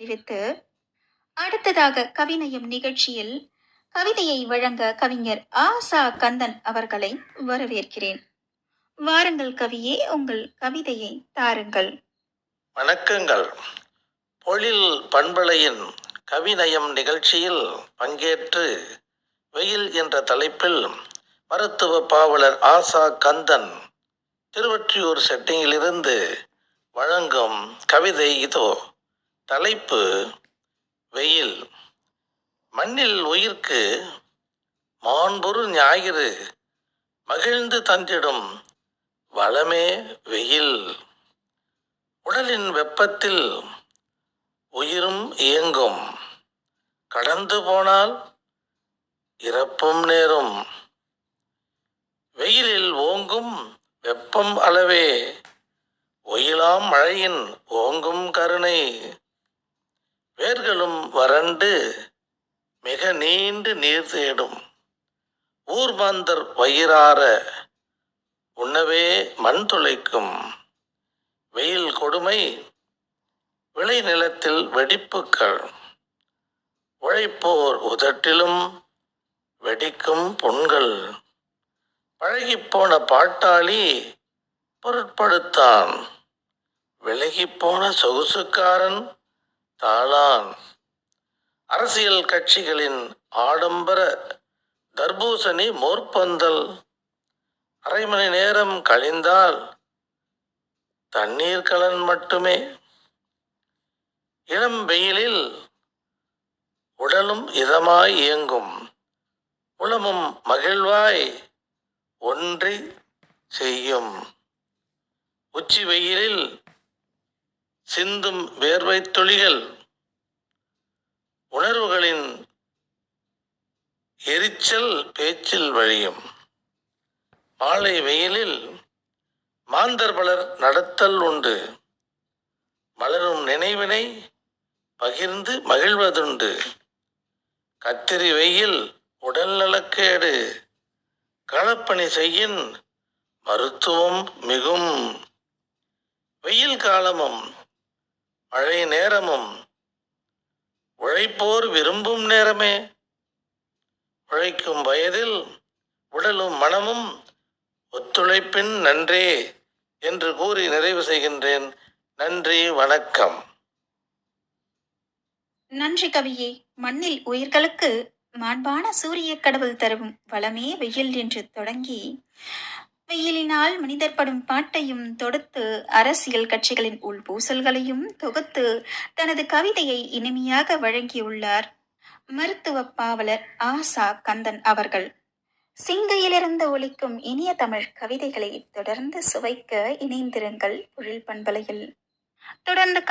தெரிவித்து அடுத்ததாக கவிநயம் நிகழ்ச்சியில் கவிதையை வழங்க கவிஞர் ஆசா கந்தன் அவர்களை வரவேற்கிறேன். வாருங்கள் கவியே உங்கள் கவிதையை தாருங்கள். வணக்கங்கள். பொழில் பண்பலையின் கவிநயம் நிகழ்ச்சியில் பங்கேற்று வெயில் என்ற தலைப்பில் மருத்துவ பாவலர் ஆசா கந்தன் திருவற்றியூர் செட்டிங்கிலிருந்து வழங்கும் கவிதை இதோ. தலைப்பு வெயில். மண்ணில் உயிர்க்கு மாண்புறு ஞாயிறு மகிழ்ந்து தந்திடும் வளமே வெயில். உடலின் வெப்பத்தில் உயிரும் இயங்கும். கடந்து போனால் இறப்பும் நேரும். வெயிலில் ஓங்கும் வெப்பம் அளவே ஒயிலாம் மழையின் ஓங்கும் கருணை. வேர்களும் வறண்டு மிக நீண்டு நீர் தேடும். ஊர்மாந்தர் வயிறார உண்ணவே மண் துளைக்கும். வெயில் கொடுமை விளைநிலத்தில் வெடிப்புக்கள் உழைப்போர் உதட்டிலும் வெடிக்கும் புண்கள் பழகிப்போன பாட்டாளி பொருட்படுத்தான். விலகிப்போன சொகுசுக்காரன் தாளான். அரசியல் கட்சிகளின் ஆடம்பர தர்பூசணி மோர்பந்தல். அரை மணி நேரம் கழிந்தால் தண்ணீர் கலன் மட்டுமே. இளம் வெயிலில் உடலும் இதமாய் இயங்கும். உளமும் மகிழ்வாய் ஒன்றி செய்யும். உச்சி வெயிலில் சிந்தும் வேர்வைத் துளிகள் உணர்வுகளின் எரிச்சல் பேச்சில் வழியும். மாலை வெயிலில் மாந்தர் பலர் நடத்தல் உண்டு. மலரும் நினைவினை பகிர்ந்து மகிழ்வதுண்டு. கத்திரி வெயில் உடல் நலக்கேடு. களப்பணி செய்யின் மருத்துவம் மிகும். வெயில் காலமும் மழை நேரமும் உழைப்போர் விரும்பும் நேரமே. உழைக்கும் வயதில் உடலும் மனமும் ஒத்துழைப்பின் நன்றே என்று கூறி நிறைவு செய்கின்றேன். நன்றி வணக்கம். நன்றி கவியே. மண்ணில் உயிர்களுக்கு மாண்பான சூரிய கடவுள் தரும் வளமே வெயில் என்று தொடங்கி வெயிலினால் மனிதர் படும் பாட்டையும் தொடுத்து அரசியல் கட்சிகளின் உள்பூசல்களையும் தொகுத்து தனது கவிதையை இனிமையாக வழங்கியுள்ளார் மருத்துவ பாவலர் ஆசா கந்தன் அவர்கள். சிங்கையிலிருந்து ஒலிக்கும் இனிய தமிழ் கவிதைகளை தொடர்ந்து சுவைக்க இணைந்திருங்கள் பொழில் பண்பலையில். தொடர்ந்து